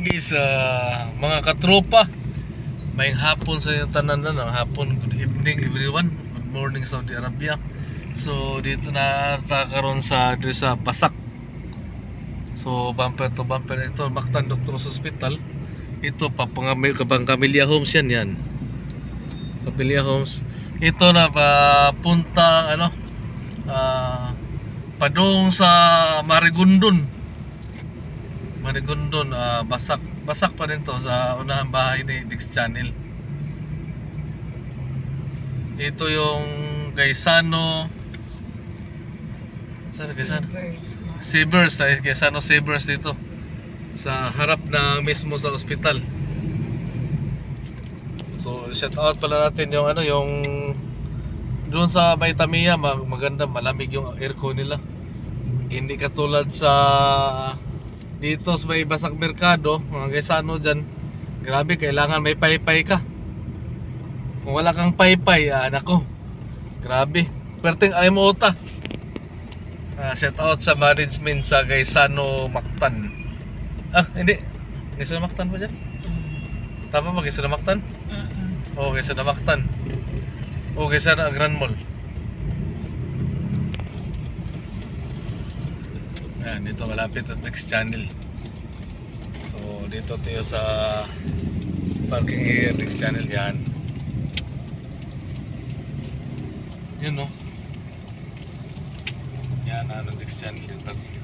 Hey guys, ah, mga katropa, may hapon sa inyong tanan na, no? hapon, good evening everyone, good morning Saudi Arabia. So dito na karon sa dito sa Basak. So bumper to bumper ito, Mactan Doctors Hospital. Ito pa pang kabang Camellia Homes yan yan. Camellia Homes. Ito na papunta ano ah padung sa Marigondon. Marigondon, ah, basak basak pa rin to sa unahang bahay ni Dix Channel. Ito yung Gaisano Saan Gaisano? Sabers, Gaisano Sabers dito. Sa harap na mismo sa ospital. So, shout out pala natin yung ano, yung doon sa mag- maganda, malamig yung aircon nila. Hindi katulad sa dito sa may Basak Merkado, mga gaysano dyan, grabe, kailangan may paypay ka. Kung wala kang paypay, ah, nako, grabe. Perting ay mo uta. Ah, shout out sa management sa Gaisano Mactan. Ah, hindi. Gaisano Mactan ba dyan? Tama ba, Gaisano Mactan? Oo, Gaisano Mactan. Oo, Gaisano Grand Mall. Ayan, dito malapit at next channel. So, dito tayo sa parking area next channel yan. Yun no. Yan, ano next channel yung parking